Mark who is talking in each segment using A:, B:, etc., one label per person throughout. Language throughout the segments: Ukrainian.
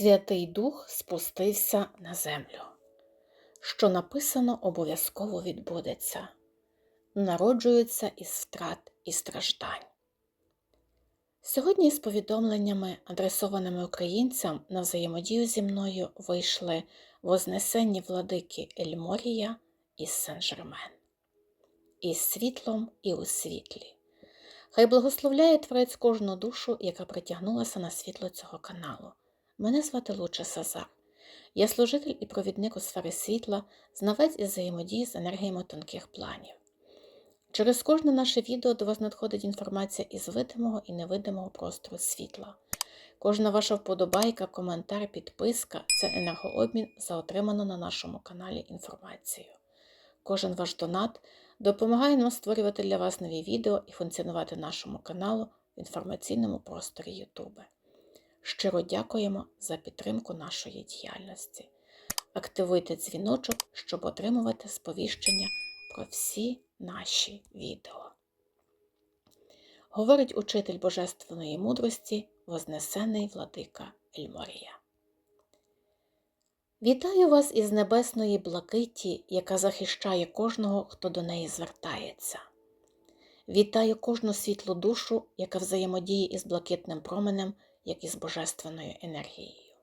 A: Святий Дух спустився на землю. Що написано, обов'язково відбудеться. Народжуються із втрат і страждань. Сьогодні з повідомленнями, адресованими українцям на взаємодію зі мною вийшли вознесенні владики Ельморія і Сен-Жермен. Із світлом і у світлі. Хай благословляє Творець кожну душу, яка притягнулася на світло цього каналу. Мене звати Луча Сазар. Я служитель і провідник у сфері світла, знавець із взаємодії з енергіями тонких планів. Через кожне наше відео до вас надходить інформація із видимого і невидимого простору світла. Кожна ваша вподобайка, коментар, підписка це енергообмін за отриману на нашому каналі інформацію. Кожен ваш донат допомагає нам створювати для вас нові відео і функціонувати нашому каналу в інформаційному просторі Ютубе. Щиро дякуємо за підтримку нашої діяльності. Активуйте дзвіночок, щоб отримувати сповіщення про всі наші відео. Говорить учитель Божественної мудрості, Вознесений владика Ельморія. Вітаю вас із небесної блакиті, яка захищає кожного, хто до неї звертається. Вітаю кожну світлу душу, яка взаємодіє із блакитним променем, як і з божественною енергією.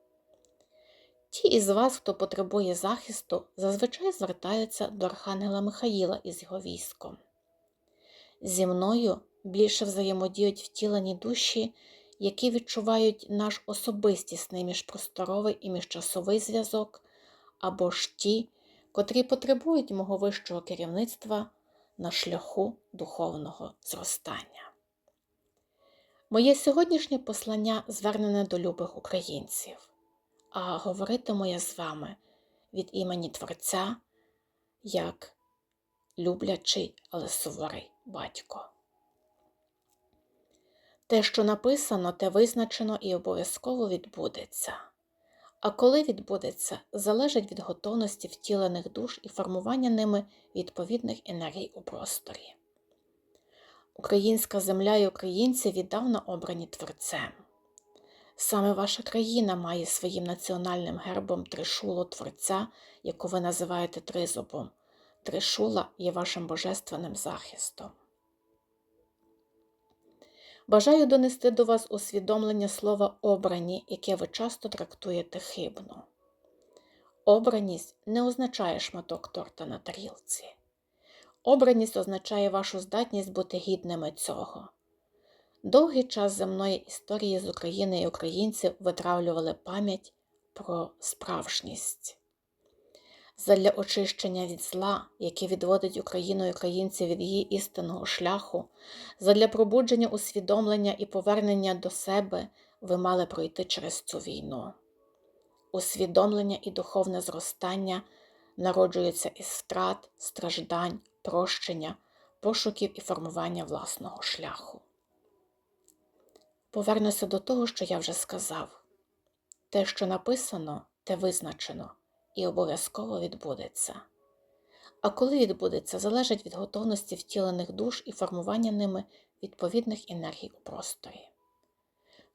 A: Ті із вас, хто потребує захисту, зазвичай звертаються до Архангела Михаїла із його військом. Зі мною більше взаємодіють втілені душі, які відчувають наш особистісний міжпросторовий і міжчасовий зв'язок, або ж ті, котрі потребують мого вищого керівництва на шляху духовного зростання. Моє сьогоднішнє послання звернене до любих українців, а говоритиму я з вами від імені Творця як люблячий, але суворий батько. Те, що написано, те визначено і обов'язково відбудеться. А коли відбудеться, залежить від готовності втілених душ і формування ними відповідних енергій у просторі. Українська земля і українці віддавна обрані творцем. Саме ваша країна має своїм національним гербом тришулу Творця, яку ви називаєте тризубом. Тришула є вашим божественним захистом. Бажаю донести до вас усвідомлення слова обрані, яке ви часто трактуєте хибно. Обраність не означає шматок торта на тарілці. Обраність означає вашу здатність бути гідними цього. Довгий час земної історії з України і українців витравлювали пам'ять про справжність. Задля очищення від зла, яке відводить Україну і українців від її істинного шляху, задля пробудження усвідомлення і повернення до себе ви мали пройти через цю війну. Усвідомлення і духовне зростання народжуються із втрат, страждань, прощення, пошуків і формування власного шляху. Повернуся до того, що я вже сказав те, що написано, те визначено і обов'язково відбудеться. А коли відбудеться, залежить від готовності втілених душ і формування ними відповідних енергій у просторі.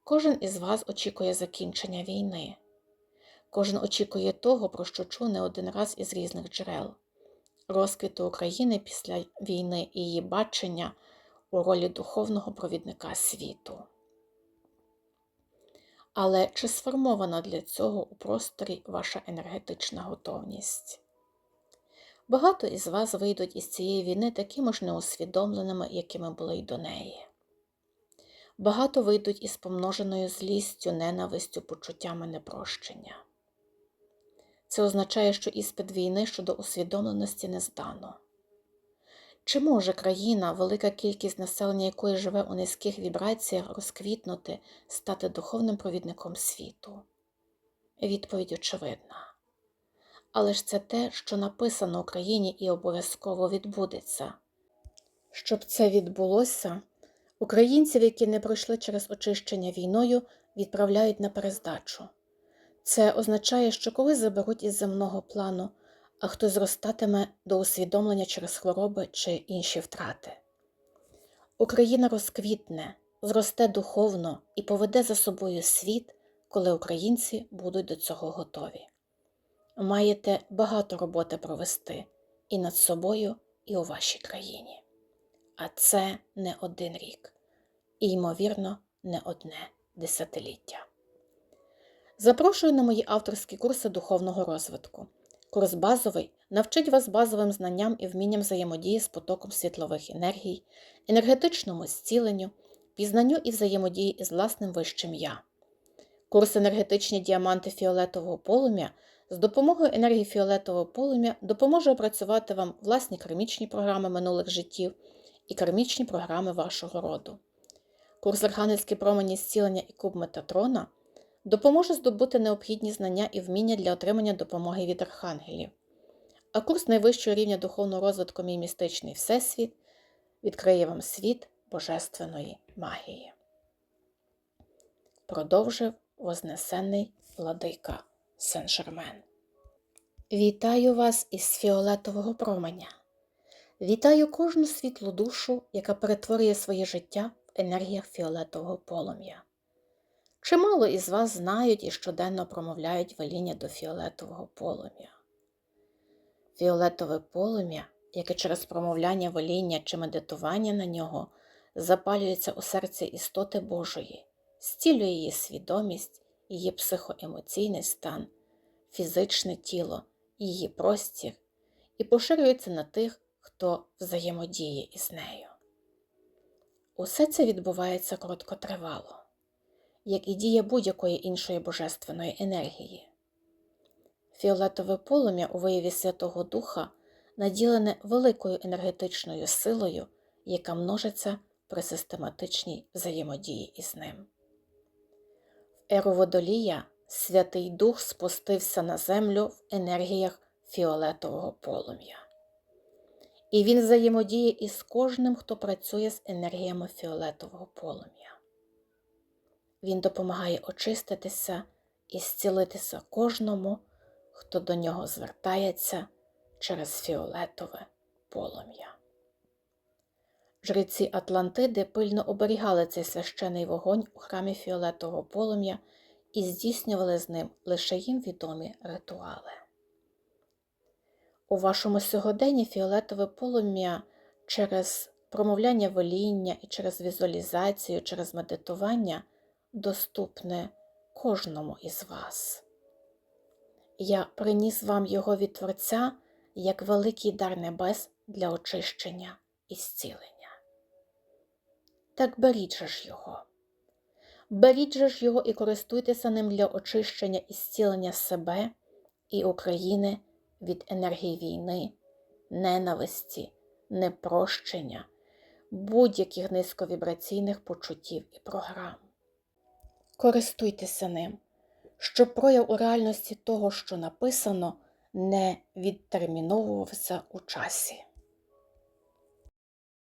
A: Кожен із вас очікує закінчення війни, кожен очікує того, про що чув не один раз із різних джерел, розквіту України після війни і її бачення у ролі духовного провідника світу. Але чи сформована для цього у просторі ваша енергетична готовність? Багато із вас вийдуть із цієї війни такими ж неусвідомленими, якими були й до неї. Багато вийдуть із помноженою злістю, ненавистю, почуттями непрощення. Це означає, що іспит війни щодо усвідомленості не здано. Чи може країна, велика кількість населення якої живе у низьких вібраціях, розквітнути, стати духовним провідником світу? Відповідь очевидна. Але ж це те, що написано Україні і обов'язково відбудеться. Щоб це відбулося, українців, які не пройшли через очищення війною, відправляють на перездачу. Це означає, що колись заберуть із земного плану а хто зростатиме до усвідомлення через хвороби чи інші втрати. Україна розквітне, зросте духовно і поведе за собою світ, коли українці будуть до цього готові. Маєте багато роботи провести і над собою, і у вашій країні. А це не один рік, і, ймовірно, не одне десятиліття. Запрошую на мої авторські курси духовного розвитку. Курс базовий навчить вас базовим знанням і вмінням взаємодії з потоком світлових енергій, енергетичному зціленню, пізнанню і взаємодії із власним вищим я. Курс енергетичні діаманти фіолетового полум'я з допомогою енергії фіолетового полум'я допоможе опрацювати вам власні кармічні програми минулих життів і кармічні програми вашого роду. Курс Архангельські промені зцілення і куб Метатрона допоможе здобути необхідні знання і вміння для отримання допомоги від архангелів. А курс найвищого рівня духовного розвитку Мій містичний Всесвіт відкриє вам світ божественної магії. Продовжив Вознесений владика Сен-Жермен. Вітаю вас із фіолетового променя. Вітаю кожну світлу душу, яка перетворює своє життя в енергіях фіолетового полум'я. Чимало із вас знають і щоденно промовляють веління до фіолетового полум'я. Фіолетове полум'я, яке через промовляння воління чи медитування на нього запалюється у серці істоти Божої, зцілює її свідомість, її психоемоційний стан, фізичне тіло, її простір і поширюється на тих, хто взаємодіє із нею. Усе це відбувається короткотривало, як і дія будь-якої іншої божественної енергії. Фіолетове полум'я у вияві Святого Духа наділене великою енергетичною силою, яка множиться при систематичній взаємодії із ним. В еру водолія Святий Дух спустився на землю в енергіях фіолетового полум'я. І він взаємодіє із кожним, хто працює з енергіями фіолетового полум'я. Він допомагає очиститися і зцілитися кожному, хто до нього звертається через фіолетове полум'я. Жриці Атлантиди пильно оберігали цей священий вогонь у храмі фіолетового полум'я і здійснювали з ним лише їм відомі ритуали. У вашому сьогоденні фіолетове полум'я через промовляння воління і через візуалізацію, через медитування доступне кожному із вас. Я приніс вам його від Творця як великий дар небес для очищення і зцілення. Так беріть же ж його. Беріть же ж його і користуйтеся ним для очищення і зцілення себе і України від енергії війни, ненависті, непрощення, будь-яких низьковібраційних почуттів і програм. Користуйтеся ним, щоб прояв у реальності того, що написано, не відтерміновувався у часі.